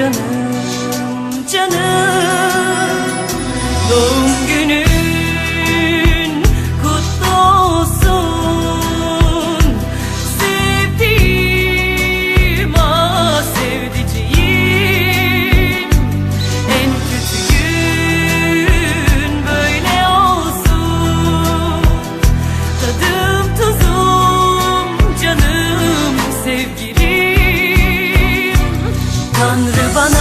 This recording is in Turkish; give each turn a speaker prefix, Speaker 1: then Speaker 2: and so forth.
Speaker 1: canım canım. Doğum günü Tanrı bana